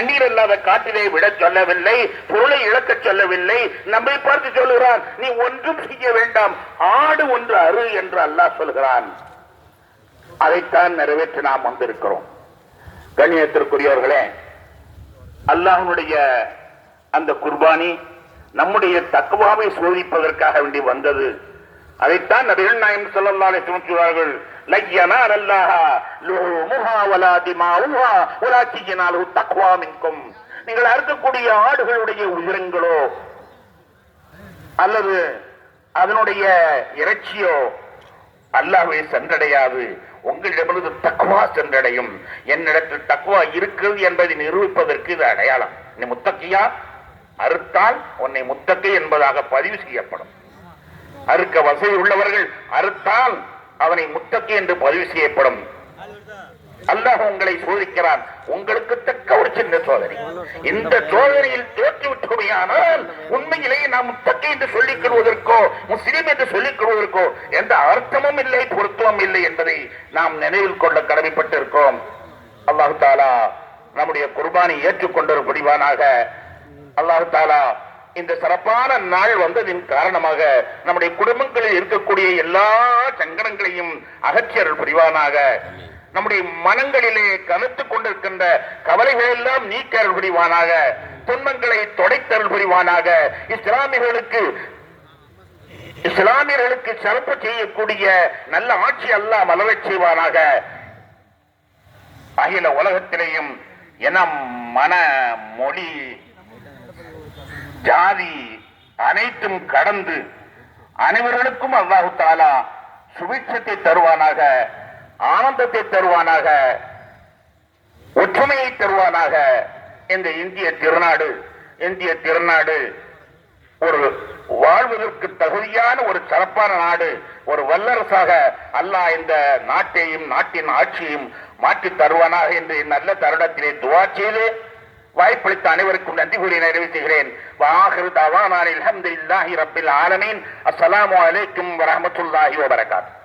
தண்ணீர் இல்லாத காட்டிலே விட சொல்லவில்லை பொருளை இழக்க சொல்லவில்லை. நம்மை பார்த்து சொல்லுகிறான் நீ ஒன்றும் செய்ய வேண்டாம் ஆடு ஒன்று அரு என்று அல்லாஹ் சொல்கிறான். அதைத்தான் நிறைவேற்ற நாம் வந்திருக்கிறோம். கண்ணியத்திற்குரியவர்களே அல்லாஹனுடைய அந்த குர்பானி நம்முடைய தக்குவாவை சோதிப்பதற்காக வேண்டி வந்தது. அதைத்தான் நபிகள் நாயம் சொல்லல்லாலே அலைஹி லையனால் அல்லாஹா லய்யனா லுஹுமுஹா வலா திமாவுஹா வலாக்கி தக்வா மின்கும் நீங்கள் அறுக்கக்கூடிய ஆடுகளுடைய உயிரங்களோ அல்லது அதனுடைய இறைச்சியோ அல்லாஹை சென்றடையாது. உங்களிடமிருந்து தக்குவா சென்றடையும். என்னிடத்தில் தக்குவா இருக்கிறது என்பதை நிரூபிப்பதற்கு இது அடையாளம். நீ முத்தக்கியா? அறுத்தால் உன்னை முத்தக்கை என்பதாக பதிவு செய்யப்படும். அறுக்க வசதி உள்ளவர்கள் அறுத்தால் அவனை முத்தக்கை என்று பதிவு செய்யப்படும். அல்லாஹ் உங்களை சோதிக்கிறான். உங்களுக்கு தக்க ஒரு சின்ன சோதனை. இந்த சோதனையில் தோற்று விட்டோமையானால் உண்மையிலேயே நாம் முத்தக்கை என்று சொல்லிக் கொள்வதற்கோ முஸ்லீம் என்று சொல்லிக் கொள்வதற்கோ எந்த அர்த்தமும் இல்லை பொருத்தமும் இல்லை என்பதை நாம் நினைவில் கொள்ள கடமைப்பட்டிருக்கோம் அல்லாஹு தாலா நம்முடைய குர்பானை ஏற்றுக்கொண்டொரு முடிவானாக அல்லாஹு தாலா இந்த சிறப்பான நாள் வந்ததின் காரணமாக நம்முடைய குடும்பங்களில் இருக்கக்கூடிய எல்லா சங்கடங்களையும் அகற்றியர்கள் புரிவானாக. நம்முடைய மனங்களிலே கனத்துக் கொண்டிருக்கின்ற கவலைகள் எல்லாம் நீக்கர்கள் புரிவானாக. துன்பங்களை தொடைத்தருள் புரிவானாக. இஸ்லாமியர்களுக்கு இஸ்லாமியர்களுக்கு சிறப்பு செய்யக்கூடிய நல்ல ஆட்சி அல்ல மலரச் செய்வானாக. அகில உலகத்திலேயும் என மன மொழி ஜாதி அனைத்தும் கடந்து அனைவர்களுக்கும் அல்லாஹு தாலா சுபிட்சத்தை தருவானாக ஆனந்தத்தை தருவானாக ஒற்றுமையை தருவானாக. இந்த இந்திய திருநாடு இந்திய திருநாடு ஒரு வாழ்வதற்கு தகுதியான ஒரு சிறப்பான நாடு ஒரு வல்லரசாக அல்லாஹ் இந்த நாட்டையும் நாட்டின் ஆட்சியையும் மாற்றி தருவானாக என்று நல்ல தருணத்திலே துவா செய்து வாய்ப்பளித்த அனைவருக்கும் நன்றி கூறி நிறைவு செய்கிறேன். வாஹிரு தவானான் அல்ஹம்துலில்லாஹி ரப்பில் ஆலமீன். அஸ்ஸலாமு அலைக்கும் வரஹ்மத்துல்லாஹி